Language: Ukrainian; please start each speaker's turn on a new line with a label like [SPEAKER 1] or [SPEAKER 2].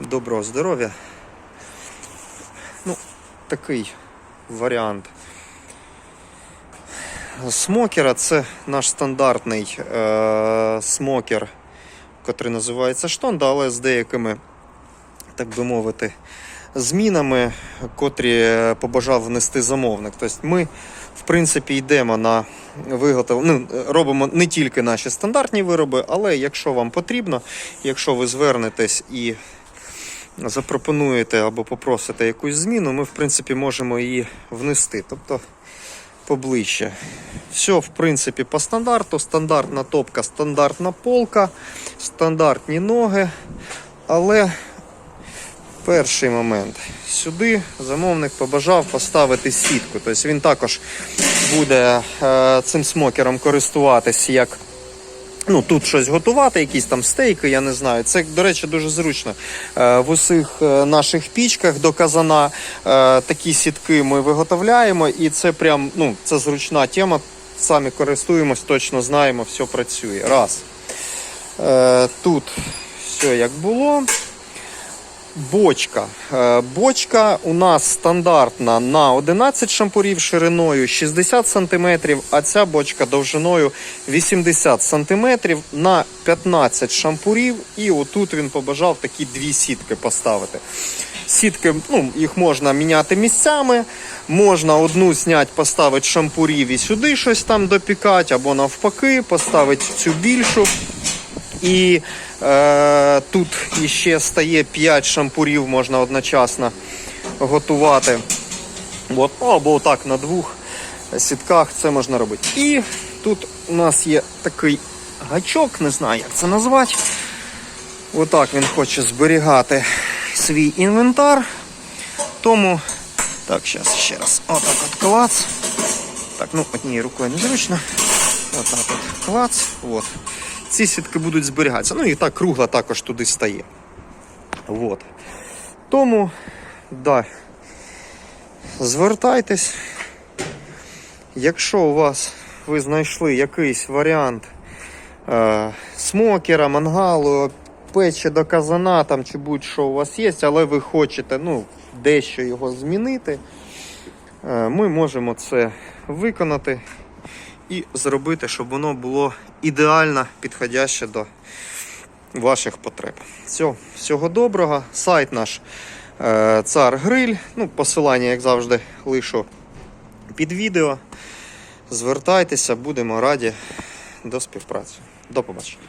[SPEAKER 1] Доброго здоров'я. Ну, такий варіант смокера. Це наш стандартний е- смокер, який називається штонда, але з деякими, так би мовити, змінами, котрі побажав внести замовник. Тобто ми, в принципі, йдемо на виготовлення, ну, робимо не тільки наші стандартні вироби, але якщо вам потрібно, якщо ви звернетесь і запропонуєте або попросите якусь зміну, ми, в принципі, можемо її внести. Тобто поближче. Все, в принципі, по стандарту. Стандартна топка, стандартна полка, стандартні ноги. Але перший момент. Сюди замовник побажав поставити сітку. Тобто він також буде е, цим смокером користуватись як. Ну, тут щось готувати, якісь там стейки, я не знаю. Це, до речі, дуже зручно. Е, в усіх е, наших пічках до казана е, такі сітки ми виготовляємо, і це прям ну, це зручна тема. Самі користуємось, точно знаємо, все працює. Раз. Тут все як було. Бочка. Е, Бочка у нас стандартна на 11 шампурів шириною 60 см, а ця бочка довжиною 80 см на 15 шампурів. І отут він побажав такі дві сітки поставити. Сітки, ну, їх можна міняти місцями. Можна одну зняти, поставити шампурів і сюди щось там допікати, або навпаки, поставити цю більшу. І е, тут іще стає 5 шампурів, можна одночасно готувати. От, ну, або так на двох сітках це можна робити. І тут у нас є такий гачок, не знаю, як це назвати. Отак він хоче зберігати свій інвентар. Тому, так, зараз ще раз. Отак от клац. Так, ну однією рукою незручно. Отак от клац. От. Ці сітки будуть зберігатися. Ну і так кругла також туди стає. От. Тому, да, звертайтесь. Якщо у вас ви знайшли якийсь варіант е, смокера, мангалу, печі до казана там, чи будь-що у вас є, але ви хочете ну, дещо його змінити, е, ми можемо це виконати і зробити, щоб воно було ідеально підходяще до ваших потреб. Все, всього доброго. Сайт наш е, Цар Гриль. Ну, посилання, як завжди, лишу під відео. Звертайтеся, будемо раді до співпраці. До побачення.